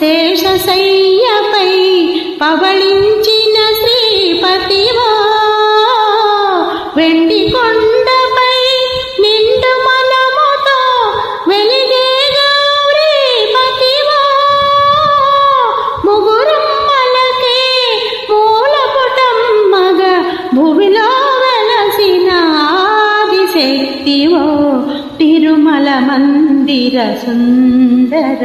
శేషశయ్యపై పవళించిన శ్రీపతివా. వెండి కొండపై నిండు మనముతో వెలిగే గౌరీపతివో ముగురమ్మలకే మూలపుటం మగ భువిలో వెలసిన ఆదిశక్తివో. తిరుమల మందిర సుందర.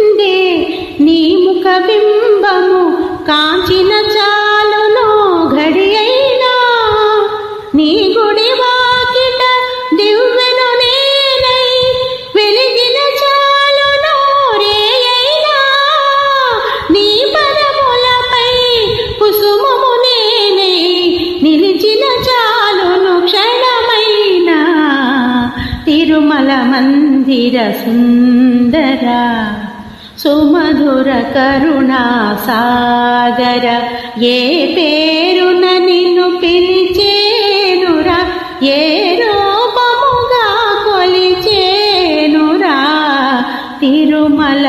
తిరుమల మందిర సుందర సుమధుర కరుణా సాగర ఏ పేరున నిన్ను పిలిచేనురా ఏ రూపముగా కొలిచేనురా తిరుమల